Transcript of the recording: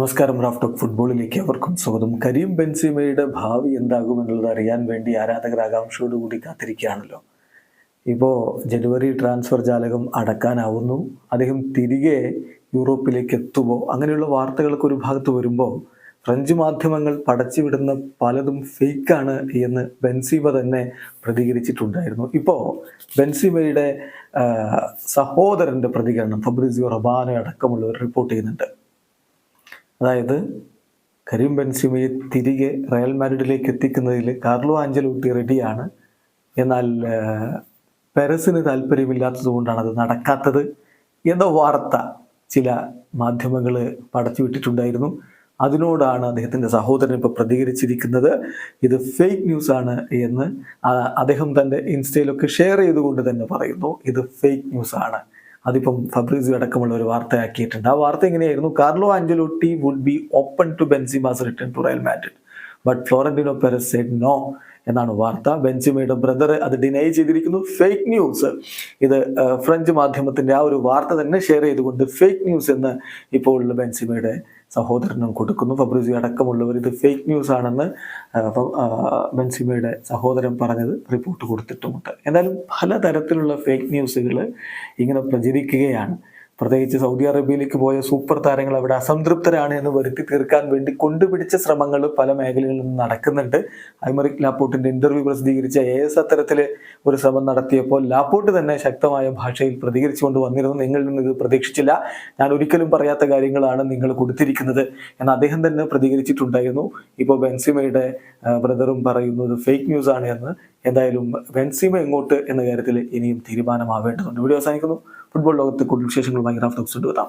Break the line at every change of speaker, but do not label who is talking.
നമസ്കാരം Raf talk ഫുട്ബോളിലേക്ക് അവർക്കും സ്വാഗതം. കരീം ബെൻസിമയുടെ ഭാവി എന്താകുമെന്നുള്ളത് അറിയാൻ വേണ്ടി ആരാധകർ ആകാംക്ഷയോടുകൂടി കാത്തിരിക്കുകയാണല്ലോ. ഇപ്പോൾ ജനുവരി ട്രാൻസ്ഫർ ജാലകം അടക്കാനാവുന്നു. അദ്ദേഹം തിരികെ യൂറോപ്പിലേക്ക് എത്തുമോ? അങ്ങനെയുള്ള വാർത്തകളൊക്കെ ഒരു ഭാഗത്ത് വരുമ്പോൾ ഫ്രഞ്ച് മാധ്യമങ്ങൾ പടച്ചുവിടുന്ന പലതും ഫേക്കാണ് എന്ന് ബെൻസീമ തന്നെ പ്രതികരിച്ചിട്ടുണ്ടായിരുന്നു. ഇപ്പോൾ ബെൻസീമയുടെ സഹോദരന്റെ പ്രതികരണം ഫബ്രിസിയോ റബാനോ അടക്കമുള്ളവർ റിപ്പോർട്ട് ചെയ്യുന്നുണ്ട്. അതായത് കരീം ബെൻസിമയെ തിരികെ റയൽ മാഡ്രിഡിലേക്ക് എത്തിക്കുന്നതിൽ കാർലോ ആഞ്ചലോട്ടി റെഡിയാണ്. എന്നാൽ പെരസിന് താല്പര്യമില്ലാത്തത് കൊണ്ടാണ് അത് നടക്കാത്തത് എന്ന വാർത്ത ചില മാധ്യമങ്ങൾ പടച്ചുവിട്ടിട്ടുണ്ടായിരുന്നു. അതിനോടാണ് അദ്ദേഹത്തിന്റെ സഹോദരൻ ഇപ്പോൾ പ്രതികരിച്ചിരിക്കുന്നത്. ഇത് ഫേക്ക് ന്യൂസ് ആണ് എന്ന് അദ്ദേഹം തന്റെ ഇൻസ്റ്റയിലൊക്കെ ഷെയർ ചെയ്തുകൊണ്ട് തന്നെ പറയുന്നു ഇത് ഫേക്ക് ന്യൂസ് ആണ് അതിപ്പം ഫബ്രീസിയോ അടക്കമുള്ള ഒരു വാർത്തയാക്കിയിട്ടുണ്ട്. ആ വാർത്ത എങ്ങനെയായിരുന്നു? Carlo Ancelotti would be open to Benzema's return to Real Madrid but Florentino Perez said no എന്നാണ് വാർത്ത. ബെൻസിമയുടെ ബ്രദർ അത് ഡിനൈ ചെയ്തിരിക്കുന്നു. ഫേക്ക് ന്യൂസ് ഇത് ഫ്രഞ്ച് മാധ്യമത്തിന്റെ ആ ഒരു വാർത്ത തന്നെ ഷെയർ ചെയ്തുകൊണ്ട് ഫേക്ക് ന്യൂസ് എന്ന് ഇപ്പോൾ ബെൻസിമയുടെ സഹോദരനും കൊടുക്കുന്നു. ഫബ്രിസിയോ അടക്കമുള്ളവർ ഇത് ഫേക്ക് ന്യൂസ് ആണെന്ന് ബെൻസിമയുടെ സഹോദരൻ പറഞ്ഞത് റിപ്പോർട്ട് കൊടുത്തിട്ടുമുണ്ട്. എന്തായാലും പലതരത്തിലുള്ള ഫേക്ക് ന്യൂസുകൾ ഇങ്ങനെ പ്രചരിക്കുകയാണ്. പ്രത്യേകിച്ച് സൗദി അറേബ്യയിലേക്ക് പോയ സൂപ്പർ താരങ്ങൾ അവിടെ അസംതൃപ്തരാണ് എന്ന് വരുത്തി തീർക്കാൻ വേണ്ടി കൊണ്ടുപിടിച്ച ശ്രമങ്ങൾ പല മേഖലകളിൽ നിന്ന് നടക്കുന്നുണ്ട്. ഐമറിക് ലാപ്പോട്ടിന്റെ ഇന്റർവ്യൂ പ്രസിദ്ധീകരിച്ച എസ് അത്തരത്തിൽ ഒരു ശ്രമം നടത്തിയപ്പോൾ ലാപ്പോട്ട് തന്നെ ശക്തമായ ഭാഷയിൽ പ്രതികരിച്ചുകൊണ്ട് വന്നിരുന്നു. നിങ്ങളിൽ നിന്ന് ഇത് പ്രതീക്ഷിച്ചില്ല. ഞാൻ ഒരിക്കലും പറയാത്ത കാര്യങ്ങളാണ് നിങ്ങൾ കൊടുത്തിരിക്കുന്നത് എന്ന് അദ്ദേഹം തന്നെ പ്രതികരിച്ചിട്ടുണ്ടായിരുന്നു. ഇപ്പോൾ ബെൻസിമയുടെ ബ്രദറും പറയുന്നത് ഫേക്ക് ന്യൂസ് ആണ് എന്ന്. എന്തായാലും ബെൻസിമ എങ്ങോട്ട് എന്ന കാര്യത്തിൽ ഇനിയും തീരുമാനമാവേണ്ടതുണ്ട്. ഇവിടെ അവസാനിക്കുന്നു. ഫുട്ബോൾ ലോകത്തെ കൂടുതൽ വിശേഷങ്ങളുമായി റാഫ് ടോക്സ് കൊണ്ടുവരാം